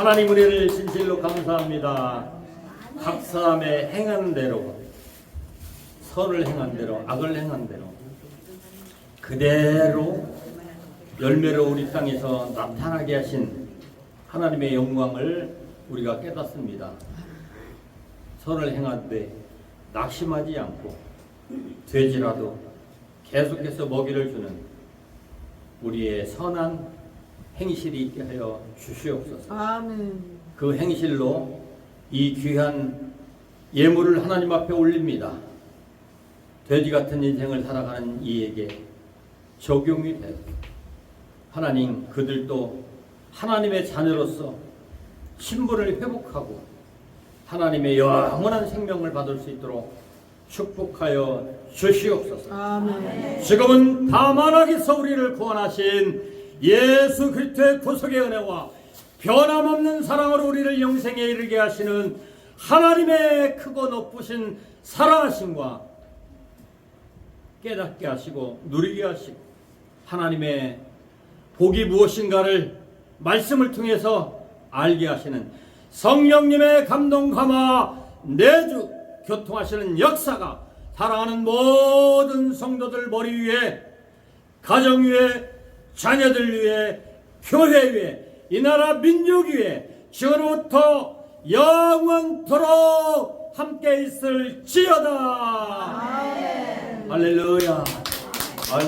하나님 은혜를 진실로 감사합니다. 각 사람의 행한 대로 선을 행한 대로 악을 행한 대로 그대로 열매로 우리 땅에서 나타나게 하신 하나님의 영광을 우리가 깨닫습니다. 선을 행하되 낙심하지 않고 돼지라도 계속해서 먹이를 주는 우리의 선한 행실이 있게 하여 주시옵소서. 아멘. 그 행실로 이 귀한 예물을 하나님 앞에 올립니다. 돼지 같은 인생을 살아가는 이에게 적용이 되고 하나님 그들도 하나님의 자녀로서 신분을 회복하고 하나님의 영원한 생명을 받을 수 있도록 축복하여 주시옵소서. 아멘. 지금은 다만하게서 우리를 구원하신 예수 그리스도의 구속의 은혜와 변함없는 사랑으로 우리를 영생에 이르게 하시는 하나님의 크고 높으신 사랑하심과 깨닫게 하시고 누리게 하시고 하나님의 복이 무엇인가를 말씀을 통해서 알게 하시는 성령님의 감동 감화 내주 교통하시는 역사가 사랑하는 모든 성도들 머리 위에 가정 위에 자녀들 위에 교회 위에 이 나라 민족 위에 지금부터 영원토록 함께 있을 지어다. 할렐루야. 아유